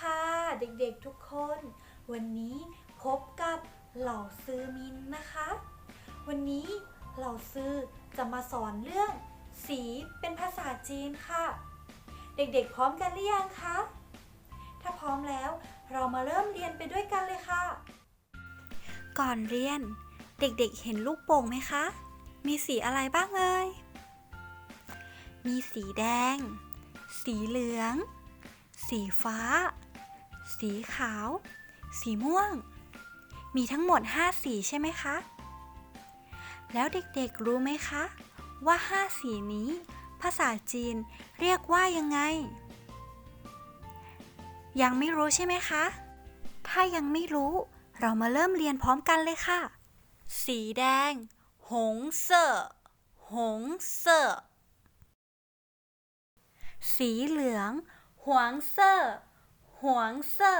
ค่ะ เด็กๆทุกคน วันนี้พบกับเหล่าซือมินนะคะ วันนี้เหล่าซือจะมาสอนเรื่อง สีเป็นภาษาจีนค่ะ เด็กๆพร้อมกันหรือยังคะถ้าพร้อมแล้วเรามาเริ่มเรียนไปด้วยกันเลยค่ะ ก่อนเรียน เด็กๆเห็นลูกโป่งไหมคะ มีสีอะไรบ้างเอ่ยมีสีแดง สีเหลือง สีฟ้า สีขาว สีม่วง มีทั้งหมด 5 สีใช่ไหมคะ แล้วเด็กๆรู้ไหมคะ ว่า 5 สีนี้ ภาษาจีนเรียกว่ายังไง ยังไม่รู้ใช่ไหมคะ ถ้ายังไม่รู้เรามาเริ่มเรียนพร้อมกันเลยค่ะ สีแดง หงเซอหงเซอสีเหลืองหวงเซอ หวงเซ่อ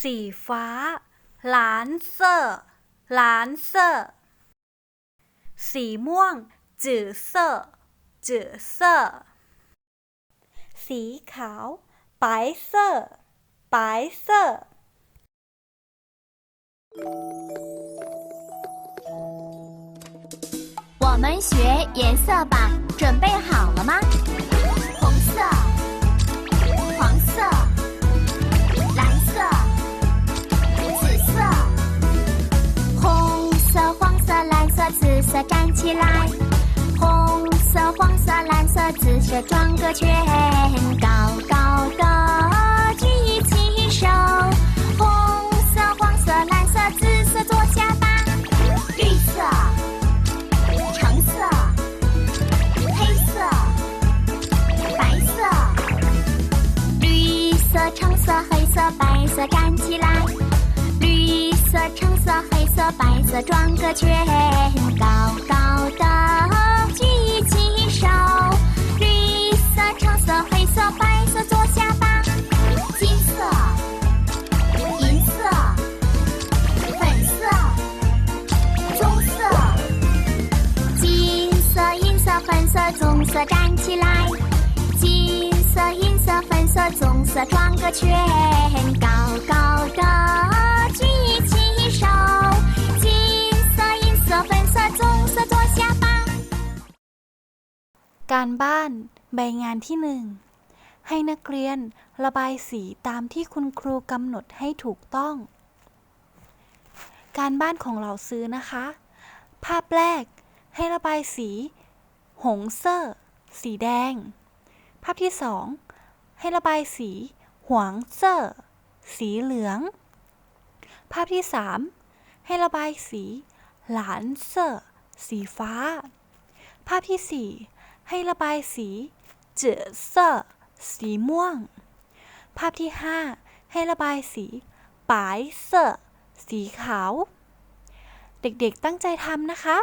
สีฟ้า หลานเซ่อหลานเซ่อสีม่วง จื่อเซ่อจื่อเซ่อสีขาว 白色白色我们学颜色吧，准备好了吗？ 紫色转个圈，高高的举起手。红色、黄色、蓝色、紫色坐下吧。绿色。橙色、黑色、白色、绿色、橙色、黑色、白色站起来，绿色、橙色、黑色、白色转个圈，高高的色、粉色、棕色站起来，金色、银色、粉色、棕色转个圈，高高的举起手，金色、银色、粉色、棕色坐下吧。 การบ้านใบงานที่หนึ่ง ให้นักเรียนระบายสีตามที่คุณครูกำหนดให้ถูกต้อง การบ้านของเราซื้อนะคะ ภาพแรกให้ระบายสี หงเซอร์ สีแดง ภาพที่สองให้ระบายสีหวงเซอร์ สีเหลือง ภาพที่สามให้ระบายสีหลานเซอร์ สีฟ้า ภาพที่สี่ให้ระบายสีเจือเซอร์ สีม่วง ภาพที่ 5 ให้ระบายสีปายเซอร์ สีขาว เด็กๆตั้งใจทำนะคะ